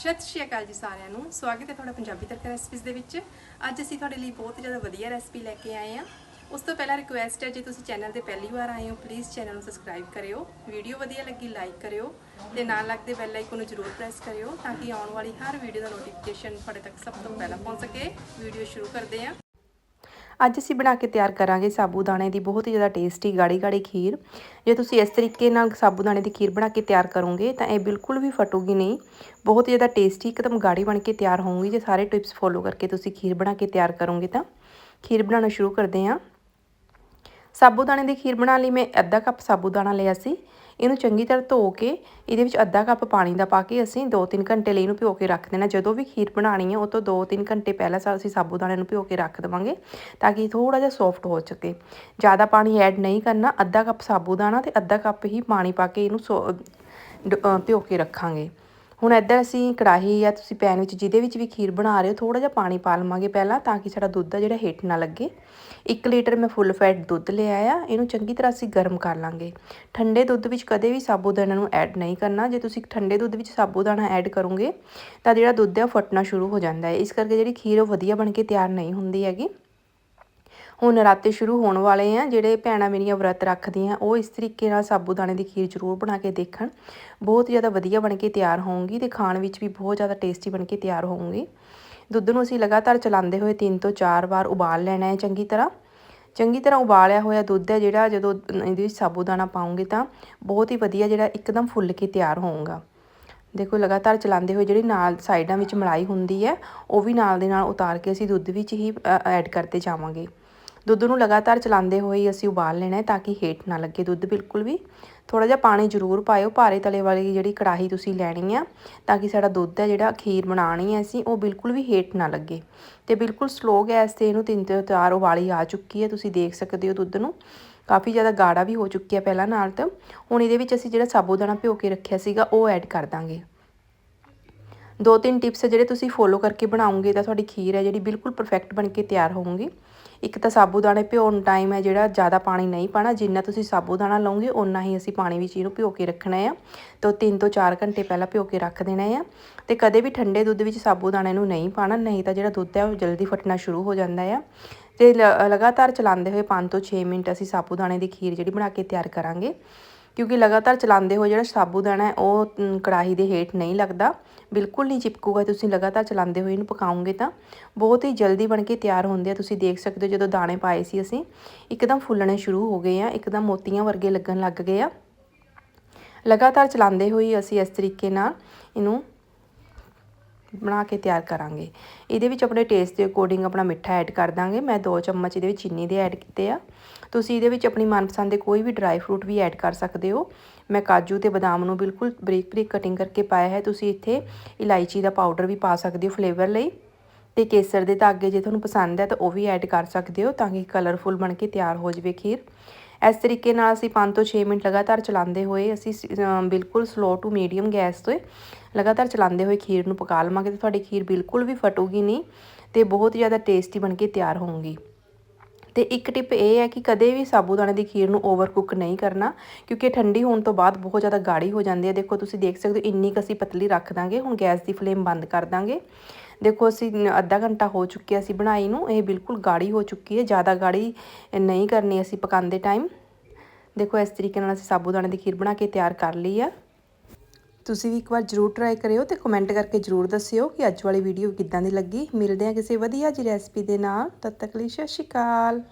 ਸਤਿ ਸ਼੍ਰੀ ਅਕਾਲ ਜੀ ਸਾਰਿਆਂ ਨੂੰ। ਸਵਾਗਤ ਹੈ ਤੁਹਾਡਾ ਪੰਜਾਬੀ ਤੜਕਾ ਰੈਸਪੀਜ਼ ਦੇ ਵਿੱਚ। ਅੱਜ ਅਸੀਂ ਤੁਹਾਡੇ ਲਈ ਬਹੁਤ ਜ਼ਿਆਦਾ ਵਧੀਆ ਰੈਸਪੀ ਲੈ ਕੇ ਆਏ ਹਾਂ। ਉਸ ਤੋਂ ਪਹਿਲਾਂ ਰਿਕੁਐਸਟ ਹੈ, ਜੇ ਤੁਸੀਂ ਚੈਨਲ ਤੇ ਪਹਿਲੀ ਵਾਰ ਆਏ ਹੋ ਪਲੀਜ਼ ਚੈਨਲ ਨੂੰ ਸਬਸਕ੍ਰਾਈਬ ਕਰਿਓ। ਵੀਡੀਓ ਵਧੀਆ ਲੱਗੀ ਲਾਈਕ ਕਰਿਓ। ਤੇ ਨਾਲ ਲੱਗਦੇ ਬੈਲ ਆਈਕਨ ਨੂੰ ਜ਼ਰੂਰ ਪ੍ਰੈਸ ਕਰਿਓ, ਤਾਂ ਕਿ ਆਉਣ ਵਾਲੀ ਹਰ ਵੀਡੀਓ ਦਾ ਨੋਟੀਫਿਕੇਸ਼ਨ ਤੁਹਾਡੇ ਤੱਕ ਸਭ ਤੋਂ ਪਹਿਲਾਂ ਪਹੁੰਚ ਸਕੇ। ਵੀਡੀਓ ਸ਼ੁਰੂ ਕਰਦੇ ਹਾਂ। ਅੱਜ ਅਸੀਂ ਬਣਾ ਕੇ ਤਿਆਰ ਕਰਾਂਗੇ ਸਾਬੂਦਾਣੇ ਦੀ ਬਹੁਤ ਹੀ ਜ਼ਿਆਦਾ ਟੇਸਟੀ ਗਾੜੀ ਗਾੜੀ ਖੀਰ। ਜੇ ਤੁਸੀਂ ਇਸ ਤਰੀਕੇ ਨਾਲ ਸਾਬੂਦਾਣੇ ਦੀ ਖੀਰ ਬਣਾ ਕੇ ਤਿਆਰ ਕਰੋਗੇ ਤਾਂ ਇਹ ਬਿਲਕੁਲ ਵੀ ਫਟੂਗੀ ਨਹੀਂ। ਬਹੁਤ ਹੀ ਜ਼ਿਆਦਾ ਟੇਸਟੀ ਇੱਕਦਮ ਗਾੜੀ ਬਣ ਕੇ ਤਿਆਰ ਹੋਊਗੀ। ਜੇ ਸਾਰੇ ਟਿਪਸ ਫੋਲੋ ਕਰਕੇ ਤੁਸੀਂ ਖੀਰ ਬਣਾ ਕੇ ਤਿਆਰ ਕਰੋਗੇ ਤਾਂ ਖੀਰ ਬਣਾਉਣਾ ਸ਼ੁਰੂ ਕਰਦੇ ਹਾਂ। ਸਾਬੂਦਾਣੇ ਦੀ ਖੀਰ ਬਣਾਉਣ ਲਈ ਮੈਂ ਅੱਧਾ ਕੱਪ ਸਾਬੂਦਾਣਾ ਲਿਆ ਸੀ। ਇਹਨੂੰ ਚੰਗੀ ਤਰ੍ਹਾਂ ਧੋ ਕੇ ਇਹਦੇ ਵਿੱਚ ਅੱਧਾ ਕੱਪ ਪਾਣੀ ਦਾ ਪਾ ਕੇ ਅਸੀਂ 2-3 ਘੰਟੇ ਲਈ ਇਹਨੂੰ ਭਿਓ ਕੇ ਰੱਖ ਦੇਣਾ। ਜਦੋਂ ਵੀ ਖੀਰ ਬਣਾਣੀ ਹੈ, ਉਹ ਤੋਂ 2-3 ਘੰਟੇ ਪਹਿਲਾਂ ਸਾ, ਅਸੀਂ ਸਾਬੂਦਾਣੇ ਨੂੰ ਭਿਓ ਕੇ ਰੱਖ ਦੇਵਾਂਗੇ ਤਾਂ ਕਿ ਥੋੜਾ ਜਿਹਾ ਸੌਫਟ ਹੋ ਸਕੇ। ਜ਼ਿਆਦਾ ਪਾਣੀ ਐਡ ਨਹੀਂ ਕਰਨਾ, ਅੱਧਾ ਕੱਪ ਸਾਬੂਦਾਣਾ ਤੇ ਅੱਧਾ ਕੱਪ ਹੀ ਪਾਣੀ ਪਾ ਕੇ ਇਹਨੂੰ ਭਿਓ ਕੇ ਰੱਖਾਂਗੇ। ਹੁਣ ਇੱਧਰ ਅਸੀਂ ਕੜਾਹੀ ਜਾਂ ਤੁਸੀਂ ਪੈਨ ਵਿੱਚ ਜਿਹਦੇ ਵਿੱਚ ਵੀ ਖੀਰ ਬਣਾ ਰਹੇ ਹੋ ਥੋੜਾ ਜਿਹਾ ਪਾਣੀ ਪਾ ਲਵਾਂਗੇ ਪਹਿਲਾਂ ਤਾਂ ਕਿ ਸਾਡਾ ਦੁੱਧ ਆ ਜਿਹੜਾ ਹੀਟ ਨਾ ਲੱਗੇ। 1 ਲੀਟਰ ਮੈਂ ਫੁੱਲ ਫੈਟ ਦੁੱਧ ਲਿਆ ਆ, ਇਹਨੂੰ ਚੰਗੀ ਤਰ੍ਹਾਂ ਅਸੀਂ ਗਰਮ ਕਰ ਲਾਂਗੇ। ਠੰਡੇ ਦੁੱਧ ਵਿੱਚ ਕਦੇ ਵੀ ਸਾਬੂਦਾਨਾ ਨੂੰ ਐਡ ਨਹੀਂ ਕਰਨਾ, ਜੇ ਤੁਸੀਂ ਠੰਡੇ ਦੁੱਧ ਵਿੱਚ ਸਾਬੂਦਾਨਾ ਐਡ ਕਰੋਗੇ ਤਾਂ ਜਿਹੜਾ ਦੁੱਧ ਹੈ ਉਹ ਫਟਣਾ ਸ਼ੁਰੂ ਹੋ ਜਾਂਦਾ ਹੈ। ਇਸ ਕਰਕੇ ਜਿਹੜੀ ਖੀਰ ਉਹ ਵਧੀਆ ਬਣ ਕੇ ਤਿਆਰ ਨਹੀਂ ਹੁੰਦੀ ਹੈਗੀ। ਹੁਣ ਨਰਾਤੇ ਸ਼ੁਰੂ ਹੋਣ ਵਾਲੇ ਆ, ਜਿਹੜੇ ਭੈਣਾਂ ਮੇਰੀਆਂ ਵਰਤ ਰੱਖਦੀਆਂ, ਉਹ ਇਸ ਤਰੀਕੇ ਨਾਲ ਸਾਬੂਦਾਣੇ ਦੀ ਖੀਰ ਜ਼ਰੂਰ ਬਣਾ ਕੇ ਦੇਖਣ। ਬਹੁਤ ਜ਼ਿਆਦਾ ਵਧੀਆ ਬਣ ਕੇ ਤਿਆਰ ਹੋਊਗੀ ਤੇ ਖਾਣ ਵਿੱਚ ਵੀ ਬਹੁਤ ਜ਼ਿਆਦਾ ਟੇਸਟੀ ਬਣ ਕੇ ਤਿਆਰ ਹੋਊਗੀ। ਦੁੱਧ ਨੂੰ ਅਸੀਂ ਲਗਾਤਾਰ ਚਲਾਉਂਦੇ ਹੋਏ 3 ਤੋਂ 4 ਵਾਰ ਉਬਾਲ ਲੈਣਾ ਹੈ ਚੰਗੀ ਤਰ੍ਹਾਂ। ਚੰਗੀ ਤਰ੍ਹਾਂ ਉਬਾਲਿਆ ਹੋਇਆ ਦੁੱਧ ਹੈ ਜਿਹੜਾ, ਜਦੋਂ ਇਹਦੇ ਵਿੱਚ ਸਾਬੂਦਾਣਾ ਪਾਉਂਗੇ ਤਾਂ ਬਹੁਤ ਹੀ ਵਧੀਆ ਜਿਹੜਾ ਇੱਕਦਮ ਫੁੱਲ ਕੇ ਤਿਆਰ ਹੋਊਗਾ। ਦੇਖੋ, ਲਗਾਤਾਰ ਚਲਾਉਂਦੇ ਹੋਏ ਜਿਹੜੀ ਨਾਲ ਸਾਈਡਾਂ ਵਿੱਚ ਮਲਾਈ ਹੁੰਦੀ ਹੈ, ਉਹ ਵੀ ਨਾਲ ਦੇ ਨਾਲ ਉਤਾਰ ਕੇ ਅਸੀਂ ਦੁੱਧ ਵਿੱਚ ਹੀ ਐਡ ਕਰਦੇ ਜਾਵਾਂਗੇ। ਦੁੱਧ ਨੂੰ ਲਗਾਤਾਰ ਚਲਾਉਂਦੇ ਹੋਏ ਅਸੀਂ ਉਬਾਲ ਲੈਣਾ ਹੈ ਤਾਂ ਕਿ ਹੇਠ ਨਾ ਲੱਗੇ ਦੁੱਧ ਬਿਲਕੁਲ ਵੀ। ਥੋੜਾ ਜਿਹਾ ਪਾਣੀ ਜ਼ਰੂਰ ਪਾਇਓ। ਭਾਰੇ ਤਲੇ ਵਾਲੀ ਜਿਹੜੀ ਕੜਾਹੀ ਤੁਸੀਂ ਲੈਣੀ ਆ, ਤਾਂ ਕਿ ਸਾਡਾ ਦੁੱਧ ਹੈ ਜਿਹੜਾ ਖੀਰ ਬਣਾਣੀ ਹੈ ਅਸੀਂ, ਉਹ ਬਿਲਕੁਲ ਵੀ ਹੇਠ ਨਾ ਲੱਗੇ। ਤੇ ਬਿਲਕੁਲ ਸਲੋ ਗੈਸ ਤੇ ਇਹਨੂੰ ਤਿੰਨ ਤੋਂ ਚਾਰ ਉਬਾਲੀ ਆ ਚੁੱਕੀ ਹੈ। ਤੁਸੀਂ ਦੇਖ ਸਕਦੇ ਹੋ ਦੁੱਧ ਨੂੰ। ਕਾਫੀ ਜ਼ਿਆਦਾ ਗਾੜਾ ਵੀ ਹੋ ਚੁੱਕਿਆ ਪਹਿਲਾਂ ਨਾਲ ਤਾਂ। ਹੁਣ ਇਹਦੇ ਵਿੱਚ ਅਸੀਂ ਜਿਹੜਾ ਸਾਬੂਦਾਨਾ ਭਿਓ ਕੇ ਰੱਖਿਆ ਸੀਗਾ, ਉਹ ਐਡ ਕਰ ਦਾਂਗੇ। ਦੋ ਤਿੰਨ ਟਿਪਸ ਜਿਹੜੇ ਤੁਸੀਂ ਫੋਲੋ ਕਰਕੇ ਬਣਾਉਂਗੇ ਤਾਂ ਤੁਹਾਡੀ ਖੀਰ ਹੈ ਜਿਹੜੀ ਬਿਲਕੁਲ ਪਰਫੈਕਟ ਬਣ ਕੇ ਤਿਆਰ ਹੋਊਗੀ। ਇੱਕ ਤਾਂ ਸਾਬੂਦਾਣੇ ਭਿਓਣ ਟਾਈਮ ਹੈ ਜਿਹੜਾ ਜ਼ਿਆਦਾ ਪਾਣੀ ਨਹੀਂ ਪਾਣਾ, ਜਿੰਨਾ ਤੁਸੀਂ ਸਾਬੂਦਾਣਾ ਲਓਗੇ ਉਨਾ ਹੀ ਅਸੀਂ ਪਾਣੀ ਵਿੱਚ ਇਹਨੂੰ ਭਿਓ ਕੇ ਰੱਖਣਾ ਹੈ ਤਾਂ 3 ਤੋਂ 4 ਘੰਟੇ ਪਹਿਲਾਂ ਭਿਓ ਕੇ ਰੱਖ ਦੇਣਾ ਆ। ਤੇ ਕਦੇ ਵੀ ਠੰਡੇ ਦੁੱਧ ਵਿੱਚ ਸਾਬੂਦਾਣੇ ਨੂੰ ਨਹੀਂ ਪਾਣਾ, ਨਹੀਂ ਤਾਂ ਜਿਹੜਾ ਦੁੱਧ ਹੈ ਉਹ ਜਲਦੀ ਫਟਣਾ ਸ਼ੁਰੂ ਹੋ ਜਾਂਦਾ ਹੈ ਤੇ ਲਗਾਤਾਰ ਚਲਾਉਂਦੇ ਹੋਏ 5 ਤੋਂ 6 ਮਿੰਟ ਅਸੀਂ ਸਾਬੂਦਾਣੇ ਦੀ ਖੀਰ ਜਿਹੜੀ ਬਣਾ ਕੇ ਤਿਆਰ ਕਰਾਂਗੇ। ਕਿਉਂਕਿ ਲਗਾਤਾਰ ਚਲਾਉਂਦੇ ਹੋਏ ਜਿਹੜਾ ਸਾਬੂਦਾਣਾ ਹੈ, ਉਹ ਕੜਾਹੀ ਦੇ ਹੇਠ ਨਹੀਂ ਲੱਗਦਾ। ਬਿਲਕੁਲ ਨਹੀਂ ਚਿਪਕੂਗਾ, ਤੁਸੀਂ ਲਗਾਤਾਰ ਚਲਾਉਂਦੇ ਹੋਏ ਇਹਨੂੰ ਪਕਾਉਂਗੇ ਤਾਂ। ਬਹੁਤ ਹੀ ਜਲਦੀ ਬਣ ਕੇ ਤਿਆਰ ਹੁੰਦੇ ਆ, ਤੁਸੀਂ ਦੇਖ ਸਕਦੇ ਹੋ ਜਦੋਂ ਦਾਣੇ ਪਾਏ ਸੀ ਅਸੀਂ। ਇੱਕਦਮ ਫੁੱਲਣੇ ਸ਼ੁਰੂ ਹੋ ਗਏ ਆ, ਇੱਕਦਮ ਮੋਤੀਆਂ ਵਰਗੇ ਲੱਗਣ ਲੱਗ ਗਏ ਆ। ਲਗਾਤਾਰ ਚਲਾਉਂਦੇ ਹੋਏ ਅਸੀਂ ਇਸ ਤਰੀਕੇ ਨਾਲ ਇਹਨੂੰ ਬਣਾ ਕੇ ਤਿਆਰ ਕਰਾਂਗੇ। ਇਹਦੇ ਵਿੱਚ ਆਪਣੇ ਟੇਸਟ ਦੇ ਅਕੋਰਡਿੰਗ ਆਪਣਾ ਮਿੱਠਾ ਐਡ ਕਰ ਦਾਂਗੇ। ਮੈਂ 2 ਚਮਚ ਇਹਦੇ ਵਿੱਚ ਚੀਨੀ ਦੇ ਐਡ ਕੀਤੇ ਆ। ਤੁਸੀਂ ਇਹਦੇ ਵਿੱਚ ਆਪਣੀ ਮਨਪਸੰਦ ਦੇ ਕੋਈ ਵੀ ਡਰਾਈ ਫਰੂਟ ਵੀ ਐਡ ਕਰ ਸਕਦੇ ਹੋ। ਮੈਂ ਕਾਜੂ ਤੇ ਬਦਾਮ ਨੂੰ ਬਿਲਕੁਲ ਬਰੀਕ ਬਰੀਕ ਕਟਿੰਗ ਕਰਕੇ ਪਾਇਆ ਹੈ। ਤੁਸੀਂ ਇੱਥੇ ਇਲਾਇਚੀ ਦਾ ਪਾਊਡਰ ਵੀ ਪਾ ਸਕਦੇ ਹੋ ਫਲੇਵਰ ਲਈ। ਤੇ ਕੇਸਰ ਦੇ ਧਾਗੇ ਜੇ ਤੁਹਾਨੂੰ ਪਸੰਦ ਹੈ ਤਾਂ ਉਹ ਵੀ ਐਡ ਕਰ ਸਕਦੇ ਹੋ ਤਾਂ ਕਿ ਕਲਰਫੁਲ ਬਣ ਕੇ ਤਿਆਰ ਹੋ ਜਾਵੇ ਖੀਰ। ਇਸ ਤਰੀਕੇ ਨਾਲ ਅਸੀਂ 5 ਤੋਂ 6 ਮਿੰਟ ਲਗਾਤਾਰ ਚਲਾਉਂਦੇ ਹੋਏ, ਅਸੀਂ ਬਿਲਕੁਲ ਸਲੋ ਟੂ ਮੀਡੀਅਮ ਗੈਸ ਤੇ ਲਗਾਤਾਰ ਚਲਾਉਂਦੇ ਹੋਏ ਖੀਰ ਨੂੰ ਪਕਾ ਲਵਾਂਗੇ ਤੇ ਤੁਹਾਡੀ ਖੀਰ ਬਿਲਕੁਲ ਵੀ ਫਟੂਗੀ ਨਹੀਂ ਤੇ ਬਹੁਤ ਜ਼ਿਆਦਾ ਟੇਸਟੀ ਬਣ ਕੇ ਤਿਆਰ ਹੋਊਗੀ। ਤੇ ਇੱਕ ਟਿਪ ਇਹ ਹੈ ਕਿ ਕਦੇ ਵੀ ਸਾਬੂਦਾਣੇ ਦੀ ਖੀਰ ਨੂੰ ਓਵਰ ਕੁੱਕ ਨਹੀਂ ਕਰਨਾ, ਕਿਉਂਕਿ ਠੰਡੀ ਹੋਣ ਤੋਂ ਬਾਅਦ ਬਹੁਤ ਜ਼ਿਆਦਾ ਗਾੜੀ ਹੋ ਜਾਂਦੀ ਹੈ। ਦੇਖੋ, ਤੁਸੀਂ ਦੇਖ ਸਕਦੇ ਹੋ ਇੰਨੀ ਕ ਅਸੀਂ ਪਤਲੀ ਰੱਖ ਦਾਂਗੇ, ਹੁਣ ਗੈਸ ਦੀ ਫਲੇਮ ਬੰਦ ਕਰ ਦਾਂਗੇ। ਦੇਖੋ, ਅਸੀਂ ਅੱਧਾ ਘੰਟਾ ਹੋ ਚੁੱਕਿਆ ਸੀ ਬਣਾਈ ਨੂੰ, ਇਹ ਬਿਲਕੁਲ ਗਾੜੀ ਹੋ ਚੁੱਕੀ ਹੈ, ਜ਼ਿਆਦਾ ਗਾੜੀ ਨਹੀਂ ਕਰਨੀ ਅਸੀਂ ਪਕਾਉਂਦੇ ਟਾਈਮ ਦੇਖੋ, ਇਸ ਤਰੀਕੇ ਨਾਲ ਅਸੀਂ ਸਾਬੂਦਾਣੇ ਦੀ ਖੀਰ ਬਣਾ ਕੇ ਤਿਆਰ ਕਰ ਲਈ ਆ। ਤੁਸੀਂ ਵੀ ਇੱਕ ਵਾਰ ਜ਼ਰੂਰ ਟਰਾਈ ਕਰਿਓ ਤੇ ਕਮੈਂਟ ਕਰਕੇ ਜ਼ਰੂਰ ਦੱਸਿਓ ਕਿ ਅੱਜ ਵਾਲੀ ਵੀਡੀਓ ਕਿੱਦਾਂ ਦੀ ਲੱਗੀ। ਮਿਲਦੇ ਹਾਂ ਕਿਸੇ ਵਧੀਆ ਜੀ ਰੈਸਪੀ ਦੇ ਨਾਲ। ਤਦ ਤੱਕ ਲਈ ਸਤਿ ਸ਼੍ਰੀ ਅਕਾਲ।